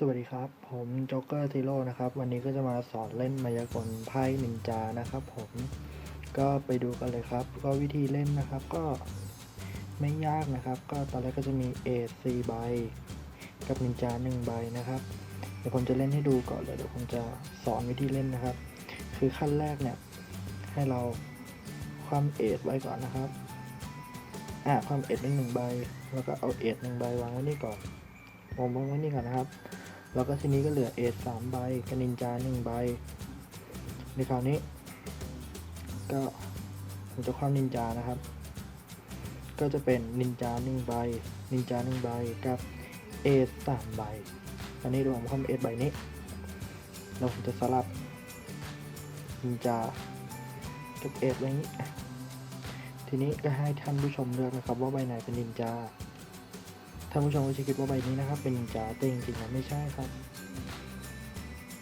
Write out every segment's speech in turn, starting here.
สวัสดีครับ ผมโจ๊กเกอร์ทีโร่นะครับ วันนี้ก็จะมาสอนเล่นมายากลไพ่นินจานะครับ ผมก็ไปดูกันเลยครับ ก็วิธีเล่นนะครับก็ไม่ยากนะครับ ก็ตอนแรกก็จะมีเอซีใบกับนินจาหนึ่งใบนะครับ เดี๋ยวผมจะเล่นให้ดูก่อนเลยเดี๋ยวผมจะสอนวิธีเล่นนะครับ คือขั้นแรกเนี่ยให้เราความเอทไว้ก่อนนะครับอ่าความเอทไว้หนึ่งใบ แล้วก็เอาเอทหนึ่งใบวางไว้นี่ก่อน ผมวางไว้นี่ก่อนนะครับ แล้วก็ทีนี้ก็เหลือเอทสามใบกันินจาหนึ่งใบ ในคราวนี้ ก็ผมจะคว่ำนินจานะครับ ก็จะเป็นนินจาหนึ่งใบ นินจาหนึ่งใบกับเอทสามใบ อันนี้ดูผมคว่ำเอทใบนี้แล้วผมจะสลับนินจากับเอทไว้นี้ทีนี้ก็ให้ท่านผู้ชมเลือกนะครับว่าใบไหนเป็นนินจา ท่านผู้ชมก็จะคิดว่าใบนี้นะครับ เป็นนินจาแต่จริงๆแล้วไม่ใช่ครับ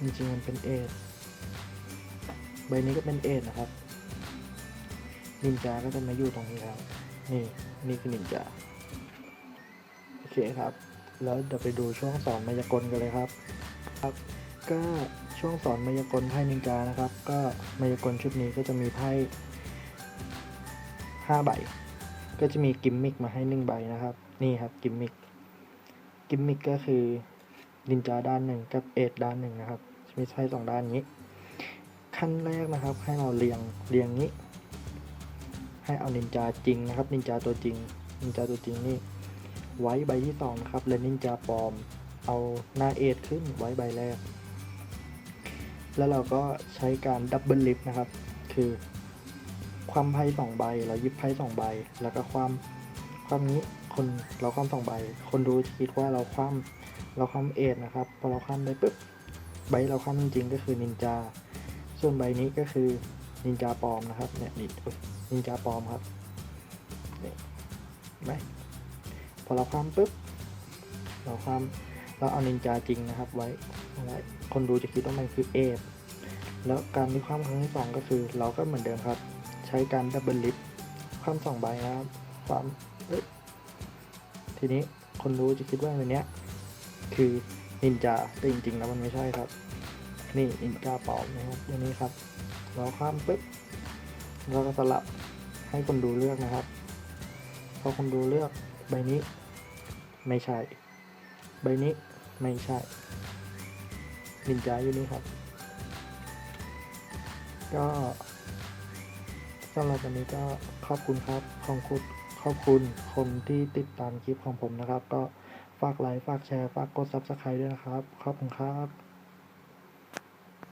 จริงๆมันเป็นเอทใบนี้ก็เป็นเอทนะครับ นินจาก็จะมาอยู่ตรงนี้ครับ นี่นี่คือนินจาโอเคครับ แล้วเดี๋ยวไปดูช่วงสอนมายากลกันเลยครับ ครับ ก็ช่วงสอนมายากลไพ่นินจานะครับ ก็มายากลชุดนี้ก็จะมีไพ่ห้าใบ ก็จะมีกิมมิกมาให้หนึ่งใบนะครับ นี่ครับกิมมิกกิมมิกก็คือนินจาด้านหนึ่งกับเอทด้านหนึ่งนะครับมีไพ่สองด้านนี้ ขั้นแรกนะครับให้เราเรียงเรียงนี้ ให้เอานินจาจริงนะครับ นินจาตัวจริง นินจาตัวจริงนี่ไว้ใบที่สองนะครับและนินจาปลอม เอาหน้าเอทขึ้นไว้ใบแรก แล้วเราก็ใช้การดับเบิลลิฟต์นะครับ คือความไพ่สองใบเรายิบไพ่สองใบ แล้วก็ความความนี้ คนเราความสองใบ คนดูจะคิดว่าเราความเราความเอทนะครับ พอเราความได้ปุ๊บ ใบเราความจริงๆก็คือนินจา ส่วนใบนี้ก็คือนินจาปลอมนะครับ เนี่ยนี่อุ๊ยนินจาปลอมครับนี่เห็นไหมพอเราความปุ๊บ เราความเราเอานินจาจริงนะครับ ไว้ไว้คนดูจะคิดว่ามันคือเอทแล้วการที่ความครั้งที่สองก็คือ เราก็เหมือนเดิมครับ ใช้การดับเบิลลิฟความสองใบนะครับความเอ้ย ทีนี้คนรู้จะคิดว่าอันเนี้ยคือนินจาแต่จริงๆแล้วมันไม่ใช่ครับ นี่นินจาปลอมนะครับอย่างนี้ครับ เราข้ามปุ๊บเราก็สลับให้คนดูเลือกนะครับพอคนดูเลือกใบนี้ ไม่ใช่ ใบนี้ไม่ใช่นินจาอยู่นี่ครับ ก็สำหรับวันนี้ก็ขอบคุณครับขอบคุณ ขอบคุณคนที่ติดตามคลิปของผมนะครับ ก็ฝากไลค์ ฝากแชร์ ฝากกด subscribe ด้วยนะครับ ขอบคุณครับ